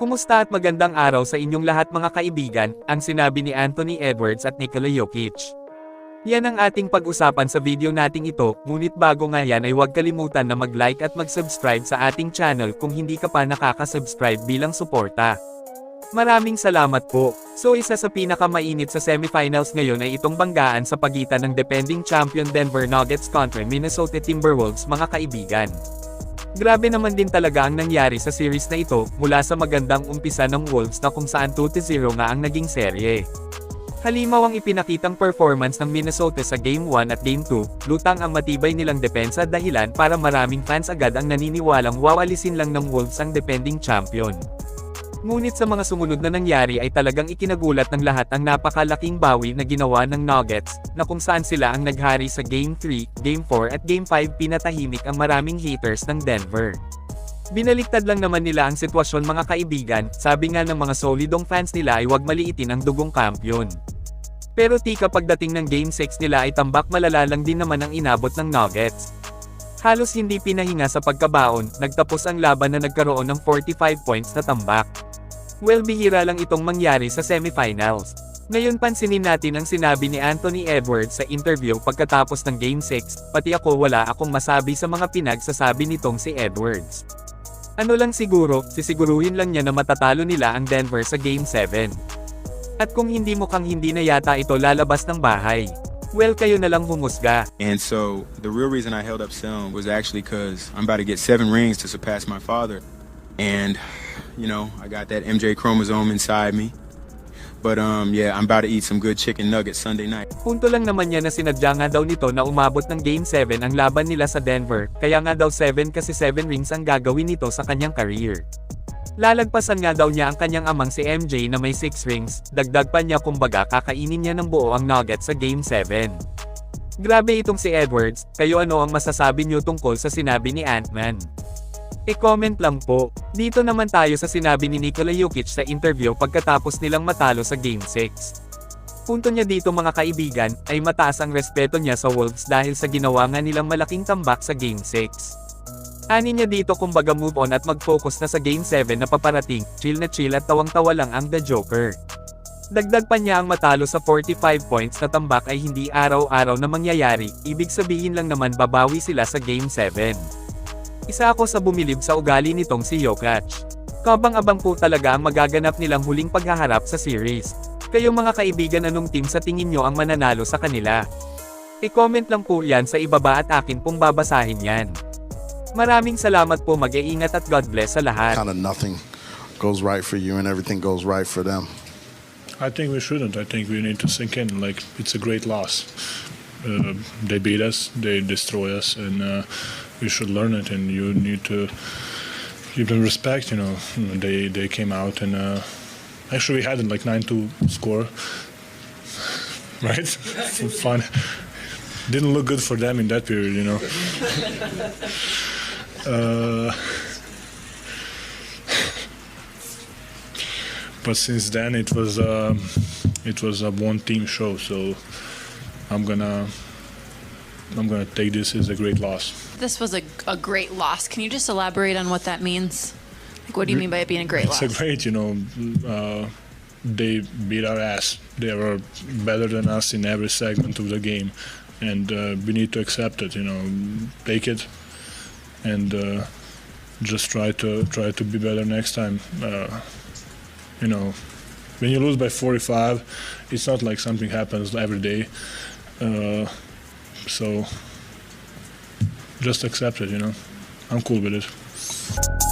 Kumusta at magandang araw sa inyong lahat mga kaibigan, ang sinabi ni Anthony Edwards at Nikola Jokic. Yan ang ating pag-usapan sa video nating ito, ngunit bago nga yan ay huwag kalimutan na mag-like at mag-subscribe sa ating channel kung hindi ka pa nakaka-subscribe bilang suporta. Maraming salamat po. So isa sa pinakamainit sa semifinals ngayon ay itong banggaan sa pagitan ng defending champion Denver Nuggets kontra Minnesota Timberwolves mga kaibigan. Grabe naman din talaga ang nangyari sa series na ito, mula sa magandang umpisa ng Wolves na kung saan 2-0 nga ang naging serye. Halimaw ang ipinakitang performance ng Minnesota sa Game 1 at Game 2, lutang ang matibay nilang depensa dahilan para maraming fans agad ang naniniwalang wawalisin lang ng Wolves ang defending champion. Ngunit sa mga sumunod na nangyari ay talagang ikinagulat ng lahat ang napakalaking bawi na ginawa ng Nuggets, na kung saan sila ang naghari sa Game 3, Game 4 at Game 5 pinatahimik ang maraming haters ng Denver. Binaliktad lang naman nila ang sitwasyon mga kaibigan, sabi nga ng mga solidong fans nila ay huwag maliitin ang dugong kampiyon. Pero tika pagdating ng Game 6 nila ay tambak malala lang din naman ang inabot ng Nuggets. Halos hindi pinahinga sa pagkabaon, nagtapos ang laban na nagkaroon ng 45 points na tambak. Well bihira lang itong mangyari sa semifinals. Ngayon pansinin natin ang sinabi ni Anthony Edwards sa interview pagkatapos ng Game 6, pati ako wala akong masabi sa mga pinagsasabi nitong si Edwards. Ano lang siguro, sisiguruhin lang niya na matatalo nila ang Denver sa Game 7. At kung hindi mukhang hindi na yata ito lalabas ng bahay. Well kayo na lang humusga. And so the real reason I held up film was actually because I'm about to get seven rings to surpass my father. And, you know, I got that MJ chromosome inside me. But um, yeah, I'm about to eat some good chicken nuggets Sunday night. Punto lang naman niya na sinadya nga daw nito na umabot ng Game 7 ang laban nila sa Denver, kaya nga daw 7 kasi 7 rings ang gagawin nito sa kanyang career. Lalagpasan nga daw niya ang kanyang amang si MJ na may 6 rings, dagdag pa niya kumbaga kakainin niya ng buo ang Nuggets sa Game 7. Grabe itong si Edwards, kayo ano ang masasabi niyo tungkol sa sinabi ni Ant-Man? E-comment lang po. Dito naman tayo sa sinabi ni Nikola Jokic sa interview pagkatapos nilang matalo sa Game 6. Punto niya dito mga kaibigan, ay mataas ang respeto niya sa Wolves dahil sa ginawa nga nilang malaking tambak sa Game 6. Ani niya dito kumbaga move on at mag-focus na sa Game 7 na paparating, chill na chill at tawang-tawa lang ang The Joker. Dagdag pa niya ang matalo sa 45 points na tambak ay hindi araw-araw na mangyayari, ibig sabihin lang naman babawi sila sa Game 7. Isa ako sa bumilib sa ugali nitong si Jokic. Kabang-abang po talaga ang magaganap nilang huling paghaharap sa series. Kayong mga kaibigan anong team sa tingin nyo ang mananalo sa kanila? I-comment lang po yan sa ibaba at akin pong babasahin yan. Maraming salamat po mag-iingat at God bless sa lahat. kind of nothing goes right for you and everything goes right for them. I think we shouldn't. I think we need to sink in. Like it's a great loss. Uh, they beat us. They destroy us, and uh, we should learn it. And you need to give them respect. You know, they they came out and uh, actually we had a like nine two score. Right, fun. Didn't look good for them in that period. You know. Uh, but since then it was um, it was a one team show so i'm gonna i'm gonna take this as a great loss This was a, a great loss. Can you just elaborate on what that means? Like, what do you mean by it being a great it's loss? a great you know uh, they beat our ass they were better than us in every segment of the game and uh, we need to accept it you know take it and uh, just try to try to be better next time uh, you know when you lose by 45 it's not like something happens every day uh, so just accept it you know? I'm cool with it